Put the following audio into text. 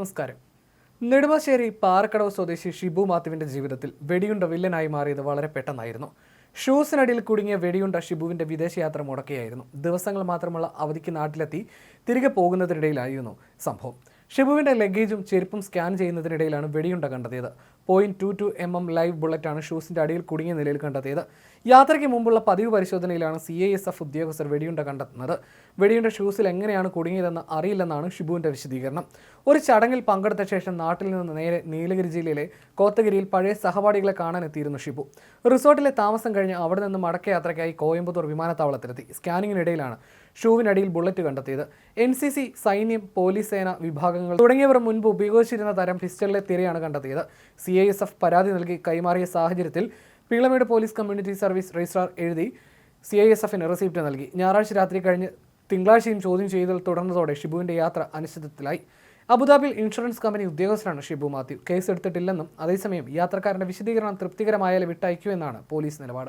നമസ്കാരം. നെടുമ്പാശ്ശേരി പാറക്കടവ് സ്വദേശി ഷിബു മാത്യുവിന്റെ ജീവിതത്തിൽ വെടിയുണ്ട വില്ലനായി മാറിയത് വളരെ പെട്ടെന്നായിരുന്നു. ഷൂസിനടിയിൽ കുടുങ്ങിയ വെടിയുണ്ട ഷിബുവിന്റെ വിദേശയാത്ര മുടക്കുകയായിരുന്നു ദിവസങ്ങൾ മാത്രമുള്ള അവധിക്ക് നാട്ടിലെത്തി തിരികെ പോകുന്നതിനിടയിലായിരുന്നു സംഭവം. ഷിബുവിന്റെ ലഗേജും ചെരുപ്പും സ്കാൻ ചെയ്യുന്നതിനിടയിലാണ് വെടിയുണ്ട കണ്ടെത്തിയത്. Point two two M M live ബുള്ളറ്റാണ് ഷൂസിന്റെ അടിയിൽ കുടുങ്ങിയ നിലയിൽ കണ്ടെത്തിയത്. യാത്രയ്ക്ക് മുമ്പുള്ള പതിവ് പരിശോധനയിലാണ് സി ഐ എസ് എഫ് ഉദ്യോഗസ്ഥർ വെടിയുണ്ട കണ്ടെത്തുന്നത്. വെടിയുണ്ട ഷൂസിൽ എങ്ങനെയാണ് കുടുങ്ങിയതെന്ന് അറിയില്ലെന്നാണ് ഷിബുവിന്റെ വിശദീകരണം. ഒരു ചടങ്ങിൽ പങ്കെടുത്ത ശേഷം നാട്ടിൽ നിന്ന് നേരെ നീലഗിരി ജില്ലയിലെ കോത്തഗിരിയിൽ പഴയ സഹപാഠികളെ കാണാനെത്തിയിരുന്നു ഷിബു. റിസോർട്ടിലെ താമസം കഴിഞ്ഞ് അവിടെ നിന്ന് മടക്കയാത്രയ്ക്കായി കോയമ്പത്തൂർ വിമാനത്താവളത്തിലെത്തി. സ്കാനിങ്ങിനിടയിലാണ് ഷൂവിനടിയിൽ ബുള്ളറ്റ് കണ്ടെത്തിയത്. എൻ സി സി സൈന്യം പോലീസ് സേന വിഭാഗങ്ങൾ തുടങ്ങിയവർ മുൻപ് ഉപയോഗിച്ചിരുന്ന തരം പിസ്റ്റളിലെ തിരയാണ് കണ്ടെത്തിയത്. സി ഐ എസ് എഫ് പരാതി നൽകി കൈമാറിയ സാഹചര്യത്തിൽ Peelamedu police community service registrar എഴുതി സി ഐ എസ് എഫിന് റെസിപ്റ്റ് നൽകി. ഞായറാഴ്ച രാത്രി കഴിഞ്ഞ് തിങ്കളാഴ്ചയും ചോദ്യം ചെയ്തൽ തുടർന്നതോടെ ഷിബുവിന്റെ യാത്ര അനിശ്ചിതത്തിലായി. അബുദാബിയിൽ ഇൻഷുറൻസ് കമ്പനി ഉദ്യോഗസ്ഥരാണ് ഷിബു മാത്യു. കേസ് എടുത്തിട്ടില്ലെന്നും അതേസമയം യാത്രക്കാരന്റെ വിശദീകരണം തൃപ്തികരമായാലും വിട്ടയക്കൂ എന്നാണ് പോലീസ് നിലപാട്.